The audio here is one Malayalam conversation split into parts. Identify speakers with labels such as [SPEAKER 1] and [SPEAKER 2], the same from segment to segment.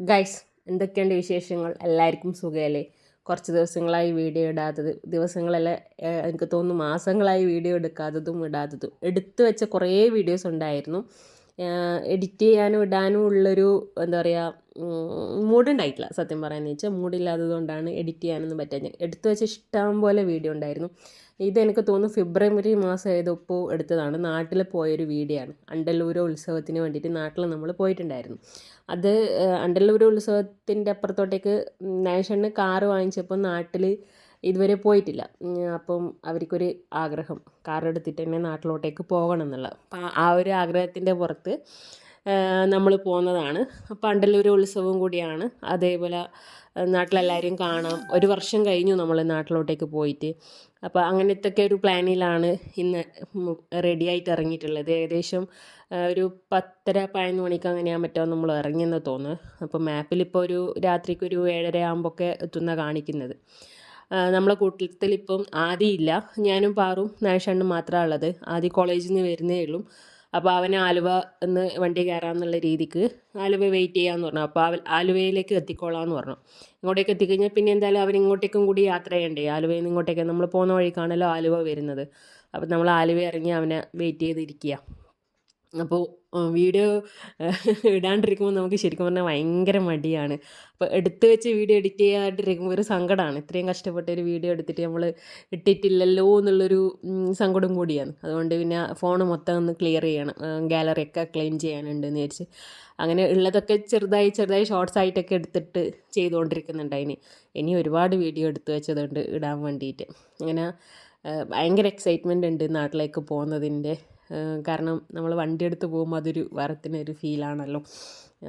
[SPEAKER 1] ഗൈസ് എന്തൊക്കെയുണ്ട് വിശേഷങ്ങൾ? എല്ലാവർക്കും സുഖമല്ലേ? കുറച്ച് ദിവസങ്ങളായി വീഡിയോ ഇടാത്തത് ദിവസങ്ങളല്ല എനിക്ക് തോന്നുന്നു മാസങ്ങളായി വീഡിയോ എടുക്കാത്തതും ഇടാത്തതും. എടുത്തു വെച്ച കുറേ വീഡിയോസ് ഉണ്ടായിരുന്നു. എഡിറ്റ് ചെയ്യാനും ഇടാനും ഉള്ളൊരു എന്താ പറയുക മൂഡുണ്ടായിട്ടില്ല. സത്യം പറയാന്ന് വെച്ചാൽ മൂഡില്ലാത്തത് കൊണ്ടാണ് എഡിറ്റ് ചെയ്യാനൊന്നും പറ്റാഞ്ഞത്. എടുത്തു വെച്ച ഇഷ്ടം പോലെ വീഡിയോ ഉണ്ടായിരുന്നു. ഇത് എനിക്ക് തോന്നുന്നു ഫെബ്രുവരി മാസം ഏതൊപ്പോൾ എടുത്തതാണ്. നാട്ടിൽ പോയൊരു വീഡിയോ ആണ്. അണ്ടല്ലൂർ ഉത്സവത്തിന് വേണ്ടിയിട്ട് നാട്ടിൽ നമ്മൾ പോയിട്ടുണ്ടായിരുന്നു. അത് ഏഹ്, അണ്ടല്ലൂർ ഉത്സവത്തിന്റെ അപ്പുറത്തോട്ടേക്ക് നാഷണിന് കാറ് വാങ്ങിച്ചപ്പോൾ നാട്ടിൽ ഇതുവരെ പോയിട്ടില്ല. അപ്പം അവർക്കൊരു ആഗ്രഹം. കാറെടുത്തിട്ട് തന്നെ നാട്ടിലോട്ടേക്ക് പോകണം എന്നുള്ള. അപ്പം ആ- ഒരു ആഗ്രഹത്തിന്റെ പുറത്ത് നമ്മൾ പോകുന്നതാണ് അപ്പം അണ്ടല്ലൂർ ഉത്സവം കൂടിയാണ്. അതേപോലെ നാട്ടിലെല്ലാവരും കാണാം. ഒരു വർഷം കഴിഞ്ഞു നമ്മൾ നാട്ടിലോട്ടേക്ക് പോയിട്ട്. അപ്പോൾ അങ്ങനത്തെ ഒക്കെ ഒരു പ്ലാനിലാണ് ഇന്ന് റെഡി ആയിട്ട് ഇറങ്ങിയിട്ടുള്ളത്. ഏകദേശം ഒരു പത്തര പതിനൊന്ന് മണിക്ക് അങ്ങനെയാ മറ്റോ നമ്മൾ ഇറങ്ങിയെന്ന് തോന്നുന്നു അപ്പോൾ മാപ്പിൽ ഇപ്പോൾ ഒരു രാത്രിക്ക് ഒരു ഏഴര ആകുമ്പോഴൊക്കെ എത്തുന്ന കാണിക്കുന്നത്. നമ്മളെ കൂട്ടത്തിൽ ഇപ്പം ആദിയില്ല ഞാനും പാറും നാഷണ്ണും മാത്രമാണ് ഉള്ളത്. ആദി കോളേജിൽ നിന്ന് വരുന്നേ ഉള്ളൂ. അപ്പോൾ അവനെ ആലുവ എന്ന് വണ്ടി കയറാമെന്നുള്ള രീതിക്ക് ആലുവ വെയിറ്റ് ചെയ്യാമെന്ന് പറഞ്ഞു. അപ്പോൾ അവൻ ആലുവയിലേക്ക് എത്തിക്കോളാമെന്ന് പറഞ്ഞു. ഇങ്ങോട്ടേക്ക് എത്തിക്കഴിഞ്ഞാൽ പിന്നെ എന്തായാലും അവൻ ഇങ്ങോട്ടേക്കും കൂടി യാത്ര ചെയ്യണ്ടേ? ആലുവയിൽ നിന്ന് ഇങ്ങോട്ടേക്ക്. നമ്മൾ പോകുന്ന വഴിക്കാണല്ലോ ആലുവ വരുന്നത്. അപ്പോൾ നമ്മൾ ആലുവ ഇറങ്ങി അവനെ വെയിറ്റ് ചെയ്തിരിക്കുക അപ്പോൾ വീഡിയോ ഇടാണ്ടിരിക്കുമ്പോൾ നമുക്ക് ശരിക്കും പറഞ്ഞാൽ ഭയങ്കര മടിയാണ്. അപ്പോൾ എടുത്തു വെച്ച് വീഡിയോ എഡിറ്റ് ചെയ്യാണ്ടിരിക്കുമ്പോൾ ഒരു സങ്കടമാണ് ഇത്രയും കഷ്ടപ്പെട്ട ഒരു വീഡിയോ എടുത്തിട്ട് നമ്മൾ ഇട്ടിട്ടില്ലല്ലോ എന്നുള്ളൊരു സങ്കടം കൂടിയാണ്. അതുകൊണ്ട് പിന്നെ ഫോൺ മൊത്തം ഒന്ന് ക്ലിയർ ചെയ്യണം. ഗാലറിയൊക്കെ ക്ലെയിം ചെയ്യാനുണ്ട് എന്ന് വിചാരിച്ച്. അങ്ങനെ ഉള്ളതൊക്കെ ചെറുതായി ചെറുതായി ഷോർട്സ് ആയിട്ടൊക്കെ എടുത്തിട്ട് ചെയ്തുകൊണ്ടിരിക്കുന്നുണ്ട് അതിന്. ഇനി ഒരുപാട് വീഡിയോ എടുത്തു വെച്ചതുണ്ട് ഇടാൻ വേണ്ടിയിട്ട്. അങ്ങനെ ഭയങ്കര എക്സൈറ്റ്മെന്റ് ഉണ്ട് നാട്ടിലേക്ക് പോകുന്നതിന്റെ. കാരണം നമ്മൾ വണ്ടി എടുത്ത് പോകുമ്പോൾ അതൊരു വേറെ ഒരു ഫീലാണല്ലോ.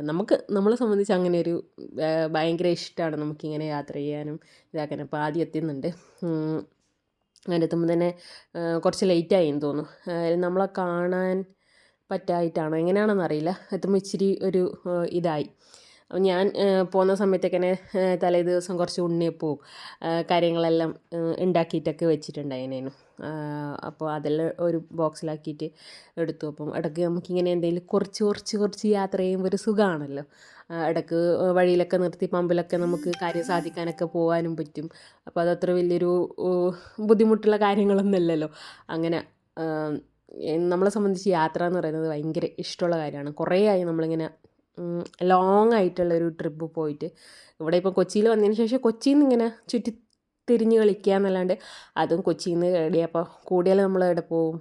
[SPEAKER 1] നമുക്ക് നമ്മളെ സംബന്ധിച്ച് അങ്ങനെ ഒരു ഭയങ്കര ഇഷ്ടമാണ് നമുക്കിങ്ങനെ യാത്ര ചെയ്യാനും ഇതാക്കാനും. അപ്പോൾ ആദ്യം എത്തുന്നുണ്ട് അങ്ങനെ എത്തുമ്പോൾ തന്നെ കുറച്ച് ലേറ്റായി എന്ന് തോന്നുന്നു നമ്മളെ കാണാൻ പറ്റായിട്ടാണോ എങ്ങനെയാണെന്ന് അറിയില്ല എത്തുമ്പോൾ ഇച്ചിരി ഒരു ഇതായി. ഞാൻ പോകുന്ന സമയത്തൊക്കെ തന്നെ തലേ ദിവസം കുറച്ച് ഉണ്ണിയപ്പവും കാര്യങ്ങളെല്ലാം ഉണ്ടാക്കിയിട്ടൊക്കെ വെച്ചിട്ടുണ്ടായിരുന്നു അപ്പോൾ അതെല്ലാം ഒരു ബോക്സിലാക്കിയിട്ട് എടുത്തു. അപ്പം ഇടയ്ക്ക് നമുക്കിങ്ങനെ എന്തെങ്കിലും കുറച്ച് കുറച്ച് കുറച്ച് യാത്ര ചെയ്യുമ്പോൾ ഒരു സുഖമാണല്ലോ ഇടയ്ക്ക് വഴിയിലൊക്കെ നിർത്തി പമ്പിലൊക്കെ നമുക്ക് കാര്യം സാധിക്കാനൊക്കെ പോകാനും പറ്റും. അപ്പോൾ അതത്ര വലിയൊരു ബുദ്ധിമുട്ടുള്ള കാര്യങ്ങളൊന്നുമല്ലല്ലോ അങ്ങനെ നമ്മളെ സംബന്ധിച്ച് യാത്ര എന്ന് പറയുന്നത് ഭയങ്കര ഇഷ്ടമുള്ള കാര്യമാണ്. കുറേ ആയി നമ്മളിങ്ങനെ ലോങ് ആയിട്ടുള്ള ഒരു ട്രിപ്പ് പോയിട്ട്. ഇവിടെ ഇപ്പോൾ കൊച്ചിയിൽ വന്നതിന് ശേഷം കൊച്ചിയിൽ നിന്ന് ഇങ്ങനെ ചുറ്റി തിരിഞ്ഞ് കളിക്കുക എന്നല്ലാണ്ട് അതും കൊച്ചിയിൽ നിന്ന് എവിടെയപ്പോൾ കൂടിയാൽ നമ്മൾ എവിടെ പോവും?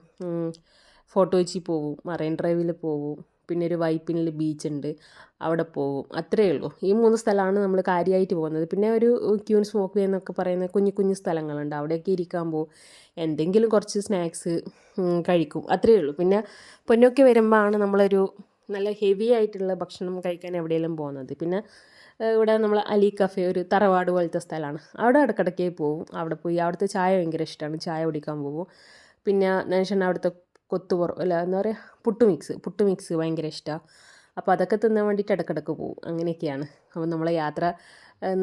[SPEAKER 1] ഫോട്ടോ കൊച്ചി പോവും. മറൈൻ ഡ്രൈവിൽ പോവും. പിന്നെ ഒരു വൈപ്പിനിൽ ബീച്ച് ഉണ്ട്. അവിടെ പോവും. അത്രയേ ഉള്ളൂ. ഈ മൂന്ന് സ്ഥലമാണ് നമ്മൾ കാര്യമായിട്ട് പോകുന്നത്. പിന്നെ ഒരു ക്യൂൻസ് വോക്ക് എന്നൊക്കെ പറയുന്ന കുഞ്ഞു കുഞ്ഞു സ്ഥലങ്ങളുണ്ട്. അവിടെയൊക്കെ ഇരിക്കാൻ പോകും എന്തെങ്കിലും കുറച്ച് സ്നാക്സ് കഴിക്കും. അത്രയേ ഉള്ളൂ. പിന്നെ പൊന്നൊക്കെ വരുമ്പോൾ ആണ് നമ്മളൊരു നല്ല ഹെവി ആയിട്ടുള്ള ഭക്ഷണം കഴിക്കാൻ എവിടെയെങ്കിലും പോകുന്നത്. പിന്നെ ഇവിടെ നമ്മൾ അലി കഫേ ഒരു തറവാട് പോലത്തെ സ്ഥലമാണ്. അവിടെ ഇടയ്ക്കിടയ്ക്ക് പോവും അവിടെ പോയി അവിടുത്തെ ചായ ഭയങ്കര ഇഷ്ടമാണ്. ചായ കുടിക്കാൻ പോകും. പിന്നെ നേഷൻ അവിടുത്തെ കൊത്തുപൊറ അല്ല എന്താ പറയുക പുട്ട് മിക്സ് പുട്ട് മിക്സ് ഭയങ്കര ഇഷ്ടമാണ് അപ്പോൾ അതൊക്കെ തിന്നാൻ വേണ്ടിയിട്ട് ഇടയ്ക്കിടയ്ക്ക് പോകും. അങ്ങനെയൊക്കെയാണ്. അപ്പോൾ നമ്മളെ യാത്ര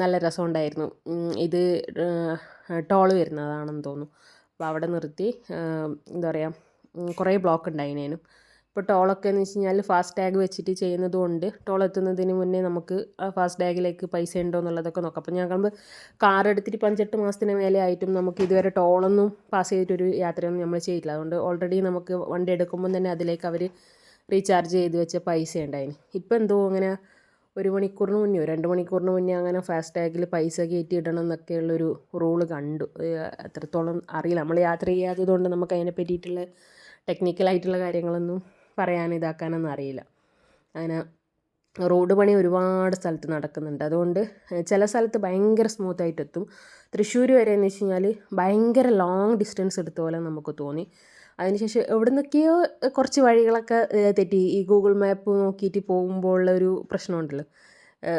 [SPEAKER 1] നല്ല രസമുണ്ടായിരുന്നു. ഇത് ടോൾ വരുന്നതാണെന്ന് തോന്നുന്നു. അപ്പോൾ അവിടെ നിർത്തി എന്താ പറയുക കുറേ ബ്ലോക്ക് ഉണ്ടായിനേനും. ഇപ്പോൾ ടോളൊക്കെ എന്ന് വെച്ച് കഴിഞ്ഞാൽ ഫാസ്റ്റ് ടാഗ് വെച്ചിട്ട് ചെയ്യുന്നത് കൊണ്ട് ടോൾ എത്തുന്നതിന് മുന്നേ നമുക്ക് ഫാസ്റ്റ് ടാഗിലേക്ക് പൈസ ഉണ്ടോ എന്നുള്ളതൊക്കെ നോക്കാം. അപ്പോൾ ഞങ്ങൾ കാർ എടുത്തിട്ട് പഞ്ചെട്ട് മാസത്തിന് മേലെ ആയിട്ടും നമുക്ക് ഇതുവരെ ടോളൊന്നും പാസ് ചെയ്തിട്ടൊരു യാത്രയൊന്നും നമ്മൾ ചെയ്തിട്ടില്ല. അതുകൊണ്ട് ഓൾറെഡി നമുക്ക് വണ്ടി എടുക്കുമ്പം തന്നെ അതിലേക്ക് അവർ റീചാർജ് ചെയ്ത് വെച്ച പൈസ ഉണ്ടായിന് ഇപ്പം എന്തോ അങ്ങനെ ഒരു മണിക്കൂറിന് മുന്നേ രണ്ട് മണിക്കൂറിന് മുന്നേ അങ്ങനെ ഫാസ്റ്റ് ടാഗിൽ പൈസ കയറ്റി ഇടണം എന്നൊക്കെയുള്ളൊരു റൂൾ കണ്ടു. എത്രത്തോളം അറിയില്ല. നമ്മൾ യാത്ര ചെയ്യാത്തത് കൊണ്ട് നമുക്ക് അതിനെ പറ്റിയിട്ടുള്ള ടെക്നിക്കലായിട്ടുള്ള കാര്യങ്ങളൊന്നും പറയാൻ ഇതാക്കാനൊന്നും അറിയില്ല. അങ്ങനെ റോഡ് പണി ഒരുപാട് സ്ഥലത്ത് നടക്കുന്നുണ്ട്. അതുകൊണ്ട് ചില സ്ഥലത്ത് ഭയങ്കര സ്മൂത്തായിട്ട് എത്തും തൃശ്ശൂർ വരെ എന്ന് വെച്ച് കഴിഞ്ഞാൽ ഭയങ്കര ലോങ് ഡിസ്റ്റൻസ് എടുത്ത പോലെ നമുക്ക് തോന്നി. അതിനുശേഷം എവിടെ നിന്നൊക്കെയോ കുറച്ച് വഴികളൊക്കെ തെറ്റി. ഈ ഗൂഗിൾ മാപ്പ് നോക്കിയിട്ട് പോകുമ്പോൾ ഉള്ള ഒരു പ്രശ്നമുണ്ടല്ലോ.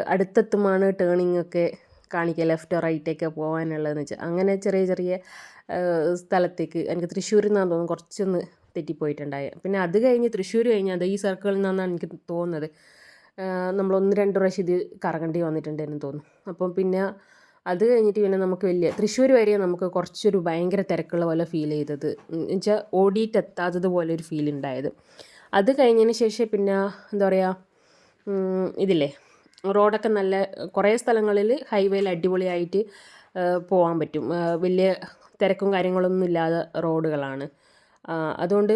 [SPEAKER 1] അടുത്തെത്തുമാണ് ടേണിംഗ് ഒക്കെ കാണിക്കുക. ലെഫ്റ്റ് റൈറ്റൊക്കെ പോകാനുള്ളതെന്ന് വെച്ചാൽ അങ്ങനെ ചെറിയ ചെറിയ സ്ഥലത്തേക്ക്. എനിക്ക് തൃശ്ശൂരിൽ നിന്നാണ് തോന്നുന്നു കുറച്ചൊന്ന് തെറ്റിപ്പോയിട്ടുണ്ടായ. പിന്നെ അത് കഴിഞ്ഞ് തൃശ്ശൂർ കഴിഞ്ഞ് അത് ഈ സർക്കിളിൽ നിന്നാണ് എനിക്ക് തോന്നുന്നത്. നമ്മൾ ഒന്ന് രണ്ട് പ്രാവശ്യം ഇത് കറങ്ങേണ്ടി വന്നിട്ടുണ്ടെന്ന് തോന്നുന്നു. അപ്പം പിന്നെ അത് കഴിഞ്ഞിട്ട് പിന്നെ നമുക്ക് വലിയ തൃശ്ശൂർ വരെ നമുക്ക് കുറച്ചൊരു ഭയങ്കര തിരക്കുള്ള പോലെ ഫീൽ ചെയ്തത്. എന്നുവെച്ചാൽ ഓടിയിട്ട് എത്താത്തത് പോലെ ഒരു ഫീൽ ഉണ്ടായത്. അത് കഴിഞ്ഞതിന് ശേഷം പിന്നെ എന്താ പറയുക ഇതില്ലേ റോഡൊക്കെ നല്ല കുറേ സ്ഥലങ്ങളിൽ ഹൈവേയിൽ അടിപൊളിയായിട്ട് പോകാൻ പറ്റും. വലിയ തിരക്കും കാര്യങ്ങളൊന്നും ഇല്ലാതെ റോഡുകളാണ്. അതുകൊണ്ട്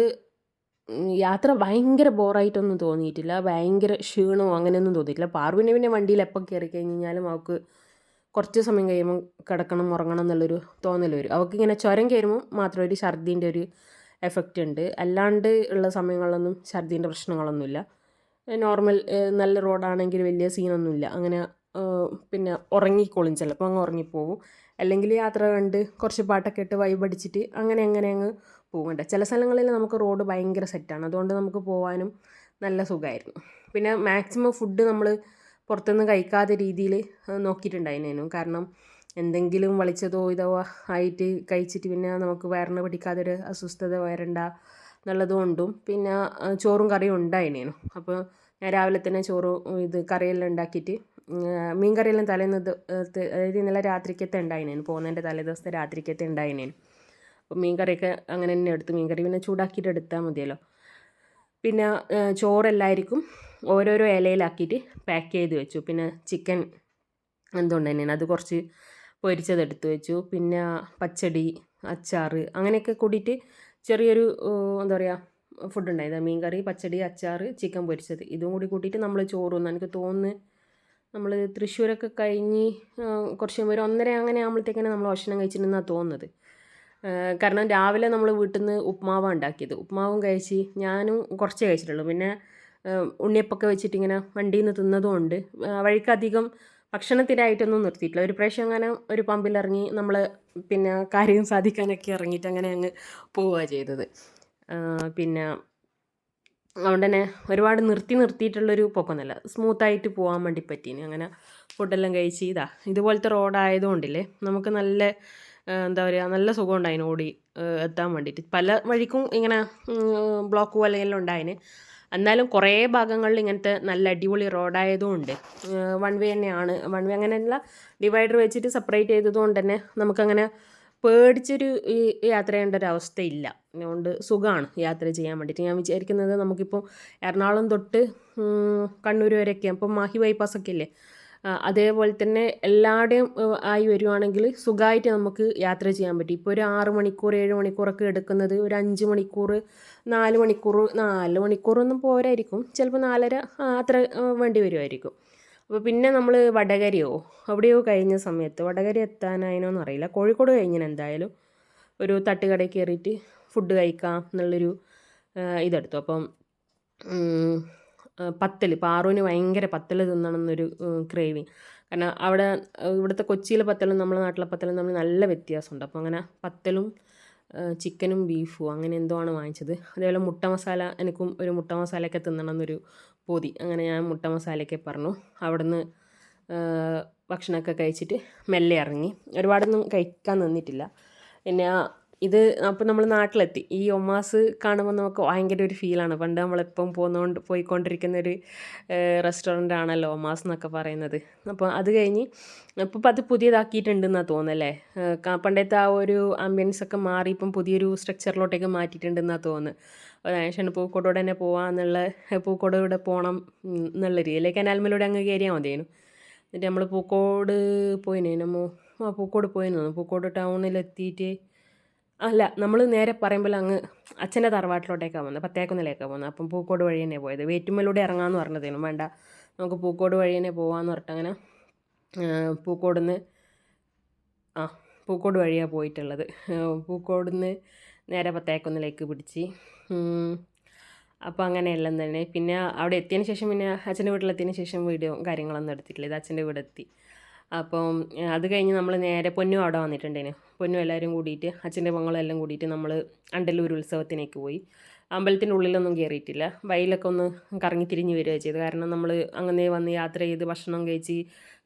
[SPEAKER 1] യാത്ര ഭയങ്കര ബോറായിട്ടൊന്നും തോന്നിയിട്ടില്ല. ഭയങ്കര ക്ഷീണമോ അങ്ങനെയൊന്നും തോന്നിയിട്ടില്ല. പാർവിനെ പിന്നെ വണ്ടിയിൽ എപ്പോൾ കയറി കഴിഞ്ഞാലും അവൾക്ക് കുറച്ച് സമയം കഴിയുമ്പോൾ കിടക്കണം ഉറങ്ങണം എന്നുള്ളൊരു തോന്നൽ വരും. അവൾക്ക് ഇങ്ങനെ ചുരം കയറുമ്പോൾ മാത്രം ഒരു ഛർദീന്റെ ഒരു എഫക്റ്റ് ഉണ്ട്. അല്ലാണ്ട് ഉള്ള സമയങ്ങളിലൊന്നും ഛർദീന്റെ പ്രശ്നങ്ങളൊന്നുമില്ല. നോർമൽ നല്ല റോഡാണെങ്കിൽ വലിയ സീനൊന്നുമില്ല. അങ്ങനെ പിന്നെ ഉറങ്ങിക്കോളും. ചിലപ്പോൾ അങ്ങ് ഉറങ്ങിപ്പോവും. അല്ലെങ്കിൽ യാത്ര കണ്ട് കുറച്ച് പാട്ടൊക്കെ ഇട്ട് വൈബടിച്ചിട്ട് അങ്ങനെ അങ്ങനെ അങ്ങ് പോകണ്ട ചില സ്ഥലങ്ങളിൽ നമുക്ക് റോഡ് ഭയങ്കര സെറ്റാണ് അതുകൊണ്ട് നമുക്ക് പോകാനും നല്ല സുഖമായിരുന്നു പിന്നെ മാക്സിമം ഫുഡ് നമ്മൾ പുറത്തുനിന്ന് കഴിക്കാത്ത രീതിയിൽ നോക്കിയിട്ടുണ്ടായിരുന്നു കാരണം എന്തെങ്കിലും വളിച്ചതോ ഇതോ ആയിട്ട് കഴിച്ചിട്ട് പിന്നെ നമുക്ക് വയറിന് പിടിക്കാതൊരു അസ്വസ്ഥത വരണ്ട എന്നുള്ളതുകൊണ്ടും പിന്നെ ചോറും കറിയും ഉണ്ടായിരുന്നു അപ്പോൾ ഞാൻ രാവിലെ തന്നെ ചോറ് ഇത് കറിയെല്ലാം ഉണ്ടാക്കിയിട്ട് മീൻ കറിയെല്ലാം തലേന്ന് ഇന്നലെ രാത്രിക്കത്തെ ഉണ്ടായിരുന്നു പോകുന്നതിന്റെ തലേ ദിവസത്തെ രാത്രിക്കത്തെ ഉണ്ടായിരുന്നു അപ്പോൾ മീൻ കറിയൊക്കെ അങ്ങനെ തന്നെ എടുത്ത് മീൻ കറി പിന്നെ ചൂടാക്കിയിട്ട് എടുത്താൽ മതിയല്ലോ. പിന്നെ ചോറെല്ലാവർക്കും ഓരോരോ ഇലയിലാക്കിയിട്ട് പാക്ക് ചെയ്ത് വെച്ചു. പിന്നെ ചിക്കൻ എന്തുകൊണ്ട് തന്നെയാണ് അത് കുറച്ച് പൊരിച്ചതെടുത്ത് വെച്ചു. പിന്നെ പച്ചടി അച്ചാർ അങ്ങനെയൊക്കെ കൂടിയിട്ട് ചെറിയൊരു എന്താ പറയുക ഫുഡ് ഉണ്ടായത് മീൻ കറി പച്ചടി അച്ചാർ ചിക്കൻ പൊരിച്ചത്. ഇതും കൂടി കൂട്ടിയിട്ട് നമ്മൾ ചോറുന്നു എനിക്ക് തോന്നുന്നു നമ്മൾ തൃശ്ശൂരൊക്കെ കഴിഞ്ഞ് കുറച്ച് ഒരു ഒന്നര അങ്ങനെ ആകുമ്പോഴത്തേക്കാണ് നമ്മൾ ഭക്ഷണം കഴിച്ചിട്ടുണ്ടെന്നാണ് തോന്നുന്നത്. കാരണം രാവിലെ നമ്മൾ വീട്ടിൽ നിന്ന് ഉപ്മാവാണ് ഉണ്ടാക്കിയത്. ഉപ്മാവും കഴിച്ച് ഞാനും കുറച്ചേ കഴിച്ചിട്ടുള്ളൂ. പിന്നെ ഉണ്ണിയപ്പൊക്കെ വെച്ചിട്ട് ഇങ്ങനെ വണ്ടിയിൽ നിന്ന് തിന്നതും ഉണ്ട് വഴിക്കധികം ഭക്ഷണത്തിനായിട്ടൊന്നും നിർത്തിയിട്ടില്ല. ഒരു പ്രാവശ്യം അങ്ങനെ ഒരു പമ്പിലിറങ്ങി നമ്മൾ പിന്നെ കാര്യം സാധിക്കാനൊക്കെ ഇറങ്ങിയിട്ട് അങ്ങനെ അങ്ങ് പോവുക ചെയ്തത്. പിന്നെ അതുകൊണ്ട് തന്നെ ഒരുപാട് നിർത്തി നിർത്തിയിട്ടുള്ളൊരു പൊക്കൊന്നല്ല സ്മൂത്തായിട്ട് പോകാൻ വേണ്ടി പറ്റീന്. അങ്ങനെ ഫുഡെല്ലാം കഴിച്ച് ഇതാ ഇതുപോലത്തെ റോഡായതുകൊണ്ടില്ലേ നമുക്ക് നല്ല എന്താ പറയുക നല്ല സുഖം ഉണ്ടായിന് ഓടി എത്താൻ വേണ്ടിയിട്ട് പല വഴിക്കും ഇങ്ങനെ ബ്ലോക്ക് പോലെയെല്ലാം ഉണ്ടായിന്. എന്നാലും കുറേ ഭാഗങ്ങളിൽ ഇങ്ങനത്തെ നല്ല അടിപൊളി റോഡായതുകൊണ്ട് വൺ വേ തന്നെയാണ്. വൺ വേ അങ്ങനെയല്ല ഡിവൈഡർ വെച്ചിട്ട് സെപ്പറേറ്റ് ചെയ്തതുകൊണ്ട് തന്നെ നമുക്കങ്ങനെ പേടിച്ചൊരു ഈ യാത്ര ചെയ്യേണ്ട ഒരു അവസ്ഥയില്ല. അതുകൊണ്ട് സുഖമാണ് യാത്ര ചെയ്യാൻ വേണ്ടിയിട്ട് ഞാൻ വിചാരിക്കുന്നത് നമുക്കിപ്പോൾ എറണാകുളം തൊട്ട് കണ്ണൂർ വരെയൊക്കെ ഇപ്പം മാഹി ബൈപ്പാസ് ഒക്കെ ഇല്ലേ? അതേപോലെ തന്നെ എല്ലാവരുടെയും ആയി വരുവാണെങ്കിൽ സുഖമായിട്ട് നമുക്ക് യാത്ര ചെയ്യാൻ പറ്റും. ഇപ്പോൾ ഒരു ആറ് മണിക്കൂർ ഏഴ് മണിക്കൂറൊക്കെ എടുക്കുന്നത് ഒരു അഞ്ച് മണിക്കൂർ നാല് മണിക്കൂർ നാല് മണിക്കൂറൊന്നും പോരായിരിക്കും. ചിലപ്പോൾ നാലര അത്ര വേണ്ടി വരുമായിരിക്കും അപ്പോൾ പിന്നെ നമ്മൾ വടകരയോ അവിടെയോ കഴിഞ്ഞ സമയത്ത് വടകര എത്താനായിനോന്ന് അറിയില്ല. കോഴിക്കോട് കഴിഞ്ഞാൽ എന്തായാലും ഒരു തട്ടുകടയിൽ കയറിയിട്ട് ഫുഡ് കഴിക്കാം എന്നുള്ളൊരു ഇതെടുത്തു. അപ്പം പത്തൽ പാറുവിന് ഭയങ്കര പത്തൽ തിന്നണം എന്നൊരു ക്രേവിങ് കാരണം അവിടെ ഇവിടുത്തെ കൊച്ചിയിലെ പത്തലും നമ്മുടെ നാട്ടിലെ പത്തലും തമ്മിൽ നല്ല വ്യത്യാസമുണ്ട്. അപ്പോൾ അങ്ങനെ പത്തലും ചിക്കനും ബീഫും അങ്ങനെ എന്തോ ആണ് വാങ്ങിച്ചത്. അതേപോലെ മുട്ട മസാല എനിക്കും ഒരു മുട്ട മസാലയൊക്കെ തിന്നണം എന്നൊരു പൂതി. അങ്ങനെ ഞാൻ മുട്ട മസാലയൊക്കെ പറഞ്ഞു. അവിടുന്ന് ഭക്ഷണമൊക്കെ കഴിച്ചിട്ട് മെല്ലെ ഇറങ്ങി. ഒരുപാടൊന്നും കഴിക്കാൻ നിന്നിട്ടില്ല. പിന്നെ ഇത് അപ്പോൾ നമ്മൾ നാട്ടിലെത്തി. ഈ ഒമാസ് കാണുമ്പോൾ നമുക്ക് ഭയങ്കര ഒരു ഫീലാണ് പണ്ട് നമ്മളെപ്പം പോന്നുകൊണ്ട് പോയിക്കൊണ്ടിരിക്കുന്ന ഒരു റെസ്റ്റോറന്റ് ആണല്ലോ ഒമാസ് എന്നൊക്കെ പറയുന്നത്. അപ്പോൾ അത് കഴിഞ്ഞ് ഇപ്പോൾ അത് പുതിയതാക്കിയിട്ടുണ്ടെന്നാണ് തോന്നുന്നല്ലേ പണ്ടത്തെ ആ ഒരു ആംബിയൻസ് ഒക്കെ മാറി ഇപ്പം പുതിയൊരു സ്ട്രക്ചറിലോട്ടേക്ക് മാറ്റിയിട്ടുണ്ടെന്നാണ് തോന്നുന്നത് അതിനുശേഷം പൂക്കോട്ടോടെ തന്നെ പോവാന്നുള്ള പൂക്കോടോടെ പോകണം എന്നുള്ള രീതിയിൽ കനാൽമലൂടെ അങ്ങ് കയറിയാൽ മതിയായിരുന്നു എന്നിട്ട് നമ്മൾ പൂക്കോട് പോയിന് നമ്മൾ ആ പൂക്കോട് പോയിരുന്നു പൂക്കോട് ടൗണിലെത്തിയിട്ട് അല്ല നമ്മൾ നേരെ പറയുമ്പോൾ അങ്ങ് അച്ഛന്റെ തറവാട്ടിലോട്ടേക്കാണ് പോകുന്നത് പത്തേക്കുന്നിലേക്കാണ് വന്നത് അപ്പം പൂക്കോട് വഴി തന്നെ പോയത്. വേറ്റുമ്മലൂടെ ഇറങ്ങാമെന്ന് പറഞ്ഞതേനും വേണ്ട നമുക്ക് പൂക്കോട് വഴി തന്നെ പോകാമെന്ന് പറഞ്ഞിട്ട് അങ്ങനെ പൂക്കോട് നിന്ന് ആ പൂക്കോട് വഴിയാണ് പോയിട്ടുള്ളത്. പൂക്കോട് നിന്ന് നേരെ പത്തേക്കുന്നിലേക്ക് പിടിച്ച് അപ്പോൾ അങ്ങനെയെല്ലാം തന്നെ. പിന്നെ അവിടെ എത്തിയതിന് ശേഷം പിന്നെ അച്ഛന്റെ വീട്ടിലെത്തിയതിന് ശേഷം വീഡിയോ കാര്യങ്ങളൊന്നും എടുത്തിട്ടില്ല. ഇത് അച്ഛന്റെ വീട് എത്തി അപ്പം അത് കഴിഞ്ഞ് നമ്മൾ നേരെ പൊന്നു അവിടെ വന്നിട്ടുണ്ടേനു. പൊന്നു എല്ലാവരും കൂടിയിട്ട് അച്ഛന്റെ മകളെല്ലാം കൂടിയിട്ട് നമ്മൾ അണ്ടല്ലൂർ ഉത്സവത്തിനേക്ക് പോയി. അമ്പലത്തിന്റെ ഉള്ളിലൊന്നും കയറിയിട്ടില്ല വയലൊക്കെ ഒന്ന് കറങ്ങി തിരിഞ്ഞ് വരികയാണ് ചെയ്തത് കാരണം നമ്മൾ അങ്ങനെ വന്ന് യാത്ര ചെയ്ത് ഭക്ഷണം കഴിച്ച്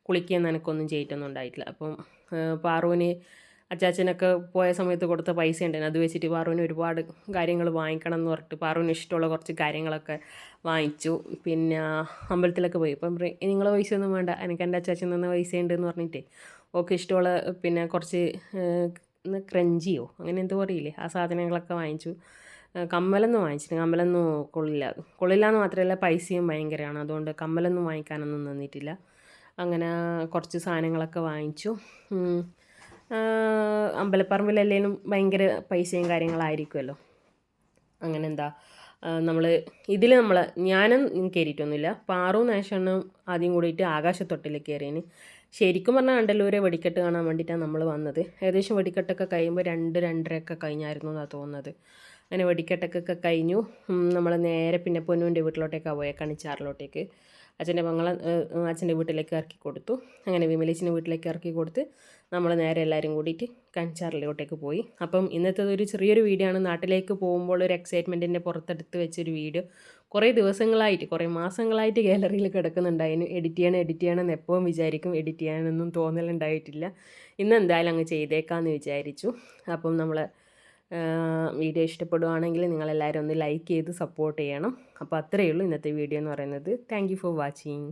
[SPEAKER 1] കുളിക്കാൻ നനക്കൊന്നും ചെയ്തിട്ടൊന്നും ഉണ്ടായിട്ടില്ല. അപ്പം പാറുവിന് അച്ചാച്ചനൊക്കെ പോയ സമയത്ത് കൊടുത്ത പൈസ ഉണ്ടായിരുന്നു അത് വെച്ചിട്ട് പാറുവിന് ഒരുപാട് കാര്യങ്ങൾ വാങ്ങിക്കണം എന്ന് പറഞ്ഞിട്ട് പാറുവിന് ഇഷ്ടമുള്ള കുറച്ച് കാര്യങ്ങളൊക്കെ വാങ്ങിച്ചു. പിന്നെ അമ്പലത്തിലൊക്കെ പോയി. ഇപ്പം നിങ്ങളെ പൈസ ഒന്നും വേണ്ട. എനിക്ക് എന്റെ അച്ചാച്ചൻ തന്ന പൈസ ഉണ്ട് എന്ന് പറഞ്ഞിട്ടേ ഓക്കെ ഇഷ്ടമുള്ള പിന്നെ കുറച്ച് ക്രഞ്ചിയോ അങ്ങനെ എന്തോ പറയില്ലേ ആ സാധനങ്ങളൊക്കെ വാങ്ങിച്ചു. കമ്മലൊന്നും വാങ്ങിച്ചിട്ട് കമ്മലൊന്നും കൊള്ളില്ല. കൊള്ളില്ല എന്ന് മാത്രമല്ല പൈസയും ഭയങ്കരമാണ്. അതുകൊണ്ട് കമ്മലൊന്നും വാങ്ങിക്കാനൊന്നും നിന്നിട്ടില്ല. അങ്ങനെ കുറച്ച് സാധനങ്ങളൊക്കെ വാങ്ങിച്ചു. അമ്പലപ്പറമ്പിലല്ലേലും ഭയങ്കര പൈസയും കാര്യങ്ങളായിരിക്കുമല്ലോ അങ്ങനെ എന്താ നമ്മൾ ഇതിൽ നമ്മൾ ഞാനും കയറിയിട്ടൊന്നുമില്ല പാറും നാഷണ്ണും ആദ്യം കൂടിയിട്ട് ആകാശത്തൊട്ടിൽ കയറിയതിന് ശരിക്കും പറഞ്ഞാൽ കണ്ടല്ലൂരെ വെടിക്കെട്ട് കാണാൻ വേണ്ടിയിട്ടാണ് നമ്മൾ വന്നത്. ഏകദേശം വെടിക്കെട്ടൊക്കെ കഴിയുമ്പോൾ രണ്ട് രണ്ടരയൊക്കെ കഴിഞ്ഞായിരുന്നു എന്നാണ് തോന്നുന്നത്. അങ്ങനെ വെടിക്കെട്ടൊക്കെ കഴിഞ്ഞു. നമ്മൾ നേരെ പിന്നെ പൊന്നുവിന്റെ വീട്ടിലോട്ടേക്കാണ് പോയത് കണിച്ചാറിലോട്ടേക്ക്. അച്ഛന്റെ മംഗള അച്ഛന്റെ വീട്ടിലേക്ക് ഇറക്കി കൊടുത്തു. അങ്ങനെ വിമലേച്ചിന്റെ വീട്ടിലേക്ക് ഇറക്കി കൊടുത്ത് നമ്മൾ നേരെ എല്ലാവരും കൂടിയിട്ട് കഞ്ചാറിലോട്ടേക്ക് പോയി. അപ്പം ഇന്നത്തെ ഒരു ചെറിയൊരു വീഡിയോ ആണ്. നാട്ടിലേക്ക് പോകുമ്പോൾ ഒരു എക്സൈറ്റ്മെന്റിന്റെ പുറത്തെടുത്ത് വെച്ചൊരു വീഡിയോ. കുറേ ദിവസങ്ങളായിട്ട് കുറേ മാസങ്ങളായിട്ട് ഗാലറിയിൽ കിടക്കുന്നുണ്ടായിരുന്നു. എഡിറ്റ് ചെയ്യണം എഡിറ്റ് ചെയ്യണം എന്ന് എപ്പോഴും വിചാരിക്കും. എഡിറ്റ് ചെയ്യാനൊന്നും തോന്നലുണ്ടായിട്ടില്ല. ഇന്ന് എന്തായാലും അങ്ങ് ചെയ്തേക്കാമെന്ന് വിചാരിച്ചു. അപ്പം നമ്മൾ വീഡിയോ ഇഷ്ടപ്പെടുവാണെങ്കിൽ നിങ്ങളെല്ലാവരും ഒന്ന് ലൈക്ക് ചെയ്ത് സപ്പോർട്ട് ചെയ്യണം. അപ്പോൾ അത്രയേ ഉള്ളൂ ഇന്നത്തെ വീഡിയോ എന്ന് പറയുന്നത്. Thank for watching